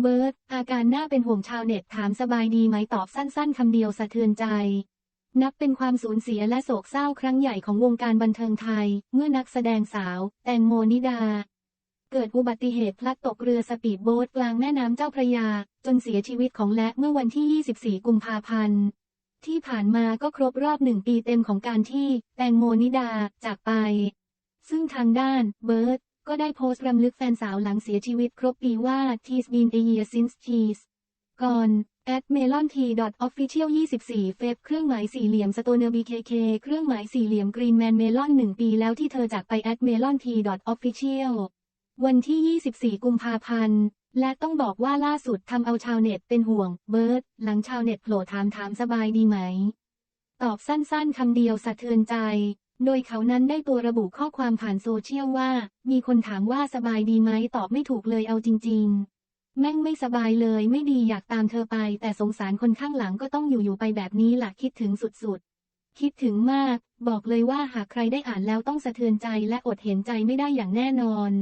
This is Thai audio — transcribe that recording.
เบิร์ตอาการน่าเป็นห่วงชาวเน็ตถามสบายดีไหมตอบสั้น ๆคำเดียวสะเทือนใจ นับเป็นความสูญเสียและโศกเศร้าครั้งใหญ่ของวงการบันเทิงไทย เมื่อนักแสดงสาว แตงโมนิดา เกิดอุบัติเหตุพลัดตกเรือสปีดโบ๊ทกลางแม่น้ำเจ้าพระยา จนเสียชีวิตของและเมื่อวันที่ 24 กุมภาพันธ์ที่ผ่านมาก็ครบรอบหนึ่งปีเต็มของการที่แตงโมนิดาจากไป ซึ่งทางด้านเบิร์ต ก็ได้โพสต์รำลึกแฟนสาวหลังเสียชีวิตครบปีว่า Te's been a year since she's ก่อน at melon t official 24 เฟบเครื่องหมายสี่เหลี่ยม stoner bkk เครื่องหมายสี่เหลี่ยม green man melon หนึ่งปีแล้วที่เธอจากไป at melon t official วันที่ 24 กุมภาพันธ์ และต้องบอกว่าล่าสุดทำเอาชาวเน็ตเป็นห่วง เบิร์ด หลังชาวเน็ตโผล่ถามถามสบายดีไหม ตอบสั้นๆคำเดียวสะเทือนใจ โดยเขานั้นได้ตัวระบุข้อความผ่านโซเชียลว่า มีคนถามว่าสบายดีไหมตอบไม่ถูกเลยเอาจริง ๆแม่งไม่สบายเลยไม่ดีอยากตามเธอไป แต่สงสารคนข้างหลังก็ต้องอยู่ๆไปแบบนี้ล่ะคิดถึงสุดๆ คิดถึงมาก บอกเลยว่าหากใครได้อ่านแล้วต้องสะเทือนใจและอดเห็นใจไม่ได้อย่างแน่นอน